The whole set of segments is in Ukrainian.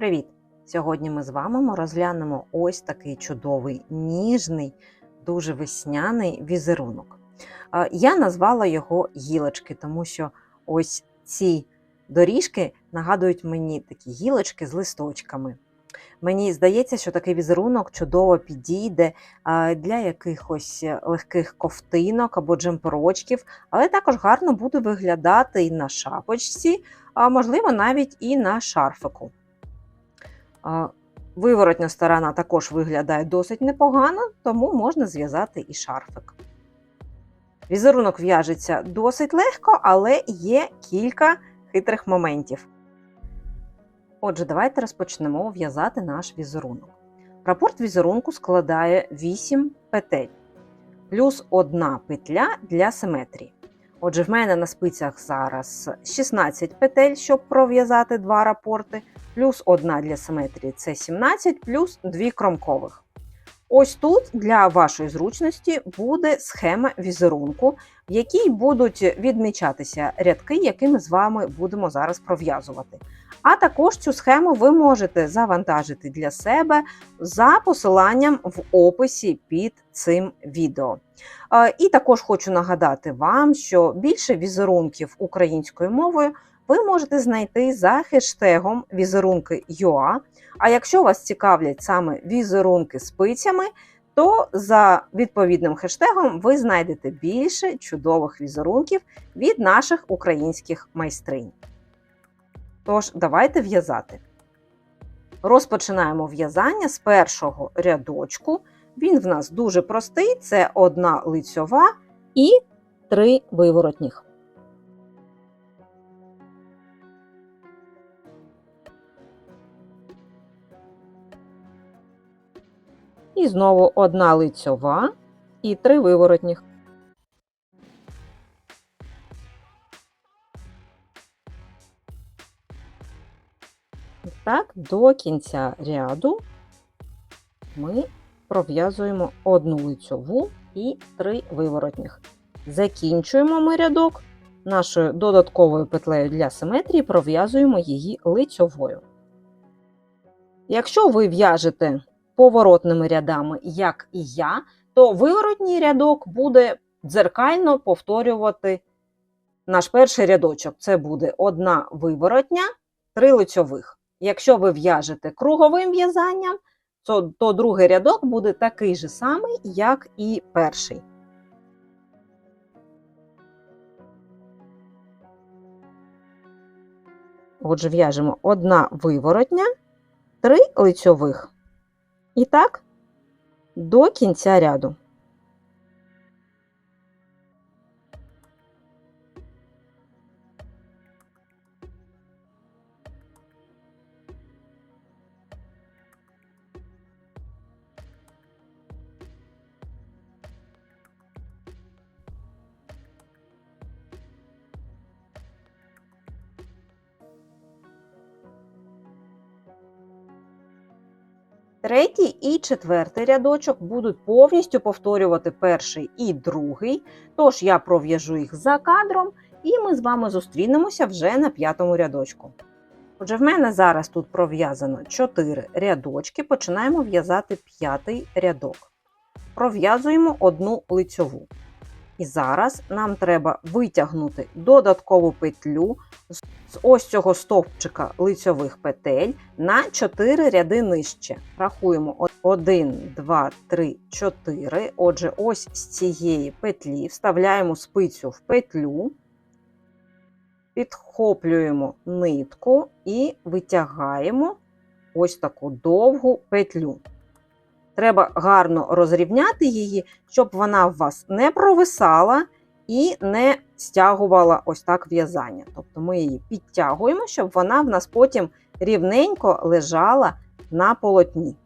Привіт! Сьогодні ми з вами розглянемо ось такий чудовий, ніжний, дуже весняний візерунок. Е, Я назвала його гілочки, тому що ось ці доріжки нагадують мені такі гілочки з листочками. Мені здається, що такий візерунок чудово підійде е, для якихось легких ковтинок або джемперочків, але також гарно буде виглядати і на шапочці, а можливо навіть і на шарфику. Виворотня сторона також виглядає досить непогано, тому можна зв'язати і шарфик. Візерунок в'яжеться досить легко, але є кілька хитрих моментів. Отже, давайте розпочнемо в'язати наш візерунок. Рапорт візерунку складає 8 петель, плюс одна петля для симетрії. Отже, в мене на спицях зараз 16 петель, щоб пров'язати два рапорти, плюс одна для симетрії це 17, плюс дві кромкових. Ось тут для вашої зручності буде схема візерунку, в якій будуть відмічатися рядки, які ми з вами будемо зараз пров'язувати. А також цю схему ви можете завантажити для себе за посиланням в описі під цим відео. І також хочу нагадати вам, що більше візерунків українською мовою ви можете знайти за хештегом візерунки.ua. А якщо вас цікавлять саме візерунки з пицями, то за відповідним хештегом ви знайдете більше чудових візерунків від наших українських майстринь. Тож, давайте в'язати. Розпочинаємо в'язання з першого рядочку. Він в нас дуже простий: це одна лицьова і три виворотніх. І знову одна лицьова і три виворотніх. Так, до кінця ряду ми пров'язуємо одну лицьову і три виворотніх. Закінчуємо ми рядок нашою додатковою петлею для симетрії, пров'язуємо її лицьовою. Якщо ви в'яжете поворотними рядами, як і я, то виворотній рядок буде дзеркально повторювати наш перший рядочок. Це буде одна виворотня, три лицьових. Якщо ви в'яжете круговим в'язанням, то, то другий рядок буде такий же самий, як і перший. Отже, в'яжемо одна виворотня, три лицьових. І так, до кінця ряду. Третій і четвертий рядочок будуть повністю повторювати перший і другий. Тож я пров'яжу їх за кадром, і ми з вами зустрінемося вже на п'ятому рядочку. Отже, в мене зараз тут пров'язано 4 рядочки. Починаємо в'язати п'ятий рядок. Пров'язуємо одну лицьову. І зараз нам треба витягнути додаткову петлю з ось цього стовпчика лицьових петель на 4 ряди нижче. Рахуємо 1, 2, 3, 4. Отже, ось з цієї петлі вставляємо спицю в петлю, підхоплюємо нитку і витягаємо ось таку довгу петлю. Треба гарно розрівняти її, щоб вона в вас не провисала і не стягувала ось так в'язання. Тобто ми її підтягуємо, щоб вона в нас потім рівненько лежала на полотні.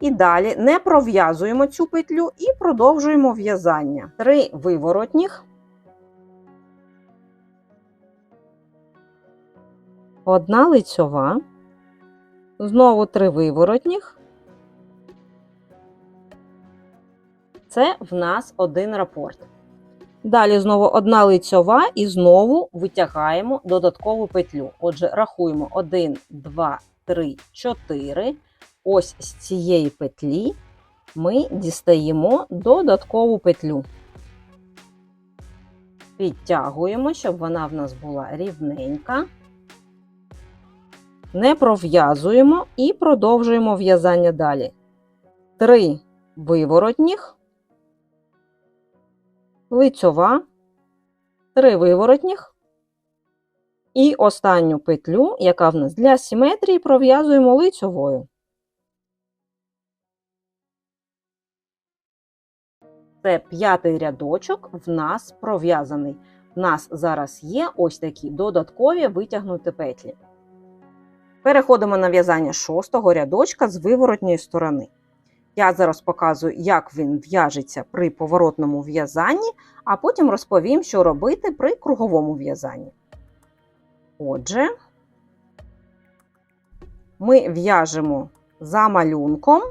І далі не пров'язуємо цю петлю і продовжуємо в'язання. Три виворотніх. Одна лицьова. Знову три виворотніх. Це в нас один рапорт. Далі знову одна лицьова і знову витягаємо додаткову петлю. Отже, рахуємо 1, 2, 3, 4. Ось з цієї петлі ми дістаємо додаткову петлю. Підтягуємо, щоб вона в нас була рівненька. Не пров'язуємо і продовжуємо в'язання далі. Три виворотніх, лицьова, три виворотніх. І останню петлю, яка в нас для симетрії, пров'язуємо лицьовою. Це п'ятий рядочок в нас пров'язаний. В нас зараз є ось такі додаткові витягнуті петлі. Переходимо на в'язання шостого рядочка з виворотньої сторони. Я зараз показую, як він в'яжеться при поворотному в'язанні, а потім розповім, що робити при круговому в'язанні. Отже, ми в'яжемо за малюнком,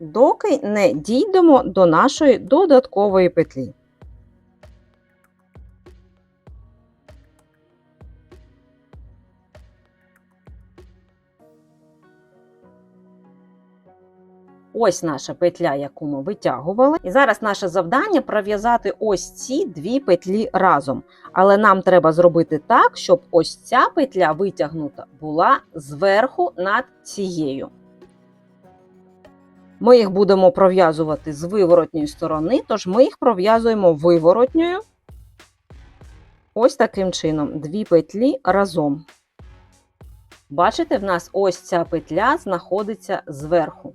доки не дійдемо до нашої додаткової петлі. Ось наша петля, яку ми витягували. І зараз наше завдання пров'язати ось ці дві петлі разом. Але нам треба зробити так, щоб ось ця петля витягнута була зверху над цією. Ми їх будемо пров'язувати з виворотньої сторони, тож ми їх пров'язуємо виворотньою. Ось таким чином, дві петлі разом. Бачите, в нас ось ця петля знаходиться зверху.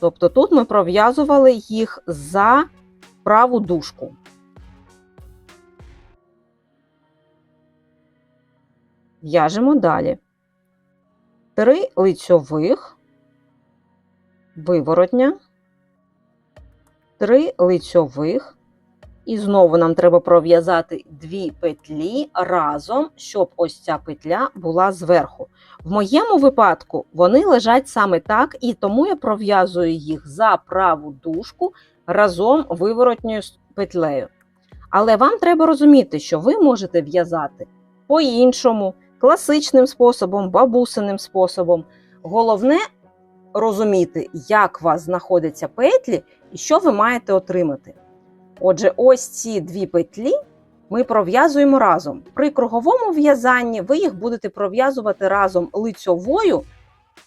Тобто тут ми пров'язували їх за праву дужку. В'яжемо далі. Три лицьових, виворотня, три лицьових. І знову нам треба пров'язати дві петлі разом, щоб ось ця петля була зверху. В моєму випадку вони лежать саме так, і тому я пров'язую їх за праву дужку разом виворотньою петлею. Але вам треба розуміти, що ви можете в'язати по-іншому, класичним способом, бабусиним способом. Головне розуміти, як у вас знаходяться петлі і що ви маєте отримати. Отже, ось ці дві петлі ми пров'язуємо разом. При круговому в'язанні ви їх будете пров'язувати разом лицьовою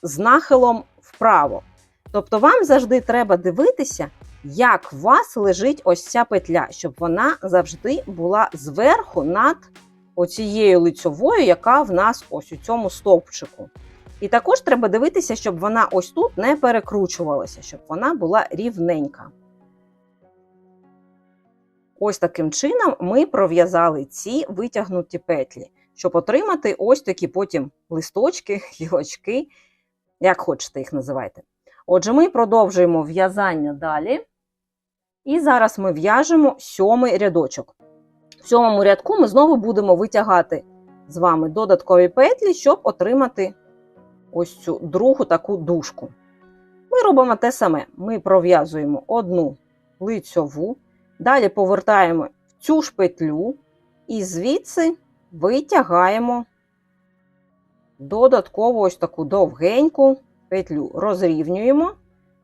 з нахилом вправо. Тобто, вам завжди треба дивитися, як у вас лежить ось ця петля, щоб вона завжди була зверху над оцією лицьовою, яка в нас ось у цьому стовпчику. І також треба дивитися, щоб вона ось тут не перекручувалася, щоб вона була рівненька. Ось таким чином ми пров'язали ці витягнуті петлі, щоб отримати ось такі потім листочки, гілочки, як хочете їх називайте. Отже, ми продовжуємо в'язання далі. І зараз ми в'яжемо сьомий рядочок. В сьомому рядку ми знову будемо витягати з вами додаткові петлі, щоб отримати ось цю другу таку дужку. Ми робимо те саме: ми пров'язуємо одну лицьову. Далі повертаємо в цю ж петлю і звідси витягаємо додатково ось таку довгеньку петлю. Розрівнюємо,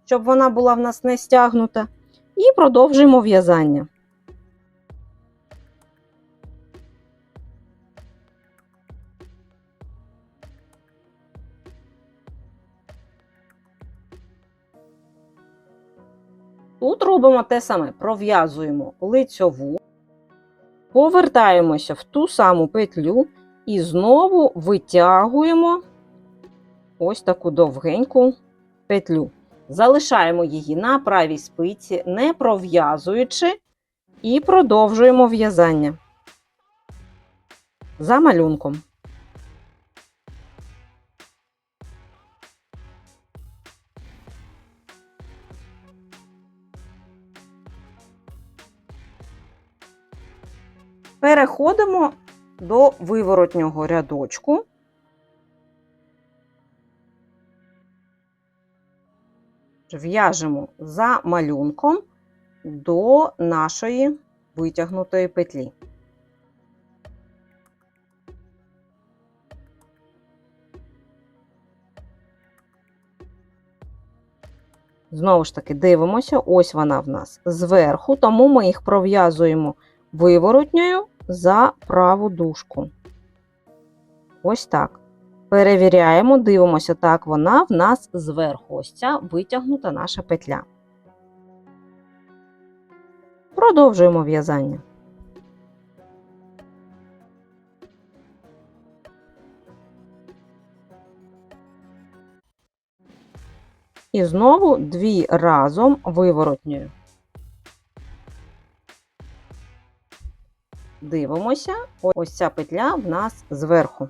щоб вона була в нас не стягнута, і продовжуємо в'язання. Тут робимо те саме: пров'язуємо лицьову, повертаємося в ту саму петлю і знову витягуємо ось таку довгеньку петлю. Залишаємо її на правій спиці, не пров'язуючи, і продовжуємо в'язання за малюнком. Переходимо до виворотнього рядочку. В'яжемо за малюнком до нашої витягнутої петлі. Знову ж таки, дивимося, ось вона в нас зверху, тому ми їх пров'язуємо виворотньою за праву дужку. Ось так. Перевіряємо, дивимося, так вона в нас зверху. Ось ця витягнута наша петля. Продовжуємо в'язання. І знову дві разом виворотньою. Дивимося, ось ця петля в нас зверху.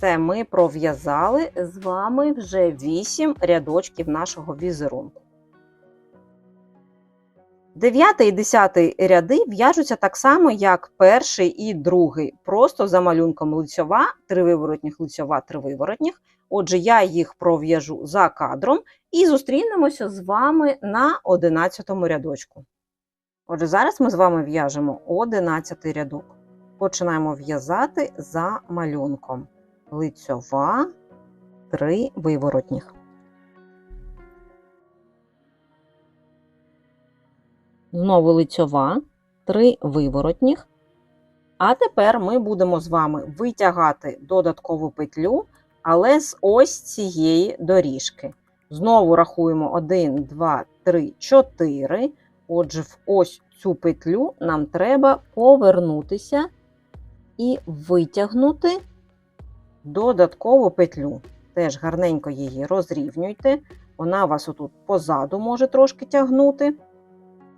Це ми пров'язали з вами вже 8 рядочків нашого візерунку. 9 і 10 ряди в'яжуться так само, як перший і другий. Просто за малюнком лицьова, три виворотніх, лицьова, три виворотніх. Отже, я їх пров'яжу за кадром і зустрінемося з вами на 11 рядочку. Отже, зараз ми з вами в'яжемо 11 рядок. Починаємо в'язати за малюнком. Лицьова, три виворотніх. Знову лицьова, три виворотніх. А тепер ми будемо з вами витягати додаткову петлю, але з ось цієї доріжки. Знову рахуємо 1, 2, 3, 4. Отже, в ось цю петлю нам треба повернутися і витягнути додаткову петлю. Теж гарненько її розрівнюйте. Вона вас отут позаду може трошки тягнути.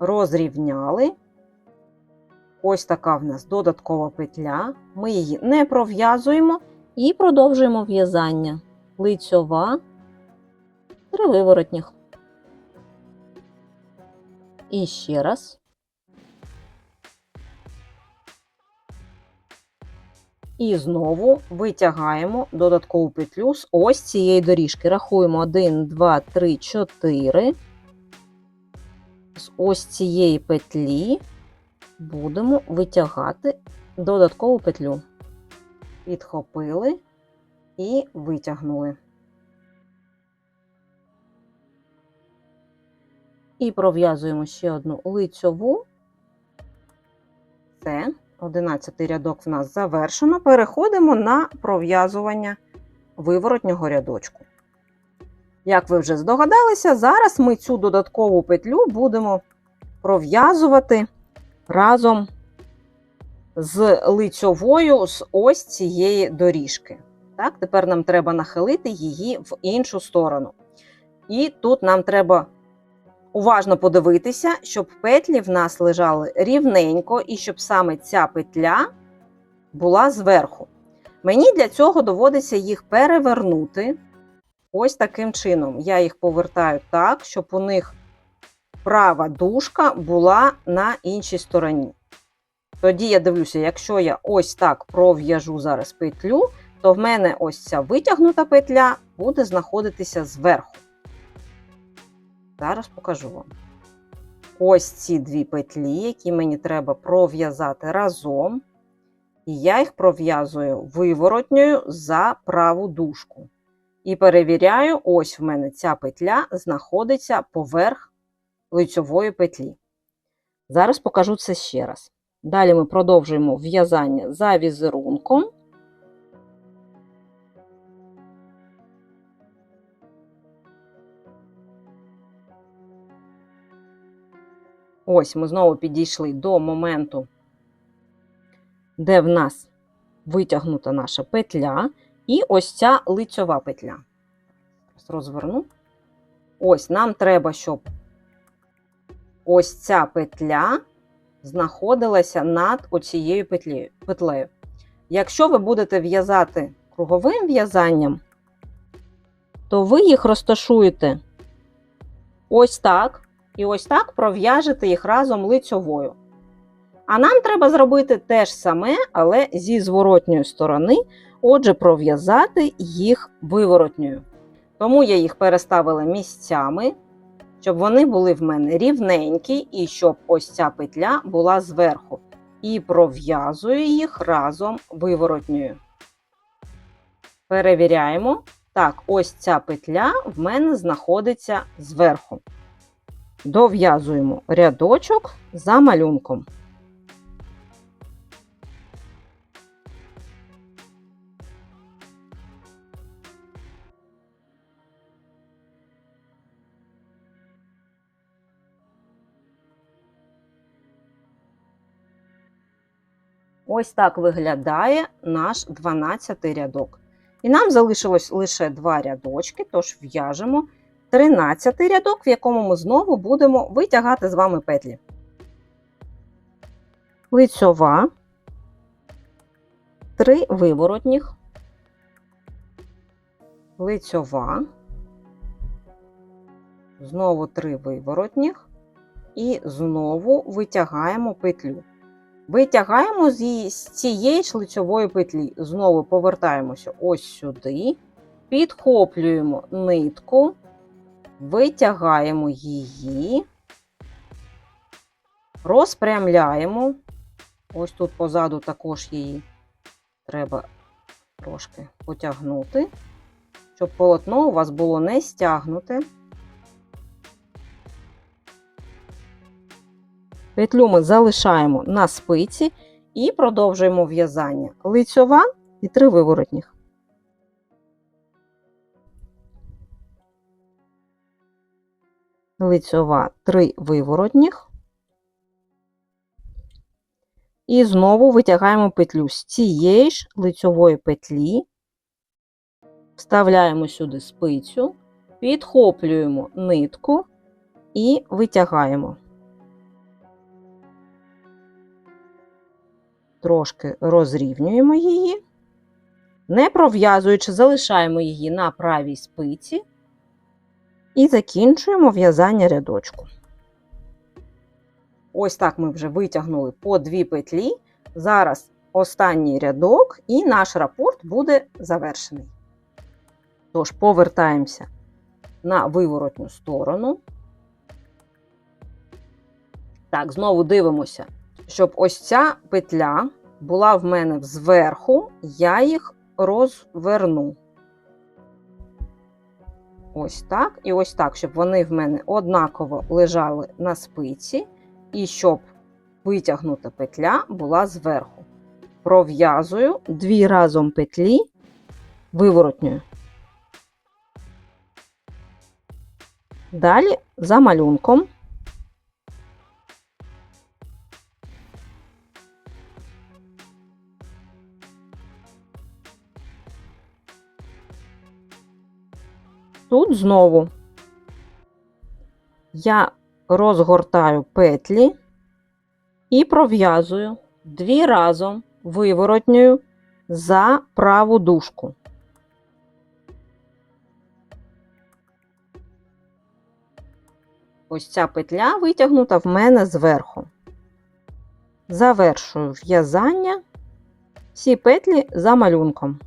Розрівняли. Ось така в нас додаткова петля. Ми її не пров'язуємо і продовжуємо в'язання. Лицьова, три виворотніх. І ще раз. І знову витягаємо додаткову петлю з ось цієї доріжки. Рахуємо 1, 2, 3, 4. З ось цієї петлі будемо витягати додаткову петлю. Підхопили і витягнули. І пров'язуємо ще одну лицьову. Це 11 рядок в нас завершено. Переходимо на пров'язування виворотнього рядочку. Як ви вже здогадалися, зараз ми цю додаткову петлю будемо пров'язувати разом з лицьовою з ось цієї доріжки. Так, Тепер нам треба нахилити її в іншу сторону. І тут нам треба уважно подивитися, щоб петлі в нас лежали рівненько, і щоб саме ця петля була зверху. Мені для цього доводиться їх перевернути. Ось таким чином. Я їх повертаю так, щоб у них права дужка була на іншій стороні. Тоді я дивлюся, якщо я ось так пров'яжу зараз петлю, то в мене ось ця витягнута петля буде знаходитися зверху. Зараз покажу вам. Ось ці дві петлі, які мені треба пров'язати разом. І я їх пров'язую виворотньою за праву дужку. І перевіряю, ось в мене ця петля знаходиться поверх лицьової петлі. Зараз покажу це ще раз. Далі ми продовжуємо в'язання за візерунком. Ось ми знову підійшли до моменту, де в нас витягнута наша петля, і ось ця лицьова петля. Розверну. Ось нам треба, щоб ось ця петля знаходилася над оцією петлею. Якщо ви будете в'язати круговим в'язанням, то ви їх розташуєте ось так, і ось так пров'яжете їх разом лицьовою. А нам треба зробити те ж саме, але зі зворотньої сторони, отже, пров'язати їх виворотньою. Тому я їх переставила місцями, щоб вони були в мене рівненькі, і щоб ось ця петля була зверху. І пров'язую їх разом виворотньою. Перевіряємо. Так, ось ця петля в мене знаходиться зверху. Дов'язуємо рядочок за малюнком. Ось так виглядає наш 12 рядок. І нам залишилось лише два рядочки, тож в'яжемо 13 рядок, в якому ми знову будемо витягати з вами петлі. Лицьова, 3 виворотніх, лицьова, знову 3 виворотніх і знову витягаємо петлю. Витягаємо з цієї ж лицьової петлі. Знову повертаємося ось сюди, підхоплюємо нитку, витягаємо її, розпрямляємо. Ось тут позаду також її треба трошки потягнути, щоб полотно у вас було не стягнуте. Петлю ми залишаємо на спиці і продовжуємо в'язання лицьова і три виворотніх. Лицьова три виворотніх. І знову витягаємо петлю з цієї ж лицьової петлі, вставляємо сюди спицю, підхоплюємо нитку і витягаємо. Трошки розрівнюємо її, не пров'язуючи, залишаємо її на правій спиці і закінчуємо в'язання рядочку. Ось так ми вже витягнули по дві петлі. Зараз останній рядок, і наш рапорт буде завершений. Тож, повертаємося на виворотню сторону. Так, знову дивимося щоб ось ця петля була в мене зверху, я їх розверну. Ось так і ось так, щоб вони в мене однаково лежали на спиці, і щоб витягнута петля була зверху. Пров'язую дві разом петлі виворотньою. Далі за малюнком Тут знову я розгортаю петлі і пров'язую дві разом виворотньою за праву дужку. Ось ця петля витягнута в мене зверху. Завершую в'язання всі петлі за малюнком.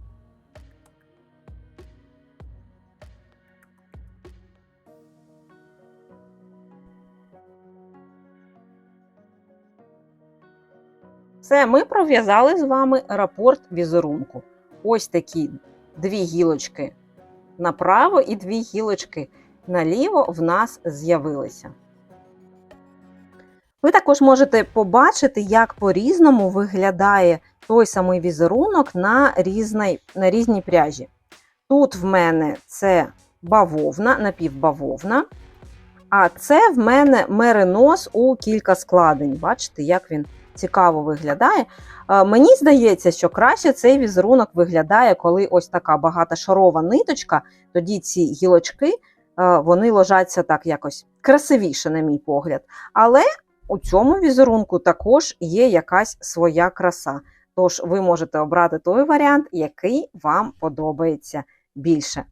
Все, ми пров'язали з вами рапорт візерунку. Ось такі дві гілочки направо і дві гілочки наліво в нас з'явилися. Ви також можете побачити, як по-різному виглядає той самий візерунок на різній, на різній пряжі. Тут в мене це бавовна, напівбавовна, а це в мене меринос у кілька складень. Бачите, як він цікаво виглядає. Мені здається, що краще цей візерунок виглядає, коли ось така багатошарова ниточка, тоді ці гілочки вони ложаться так якось красивіше, на мій погляд. Але у цьому візерунку також є якась своя краса. Тож ви можете обрати той варіант, який вам подобається більше.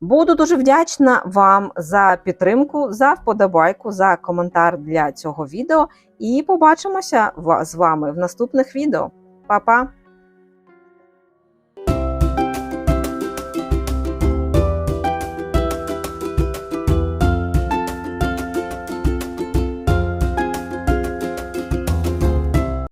Буду дуже вдячна вам за підтримку, за вподобайку, за коментар для цього відео. І побачимося з вами в наступних відео. Па-па!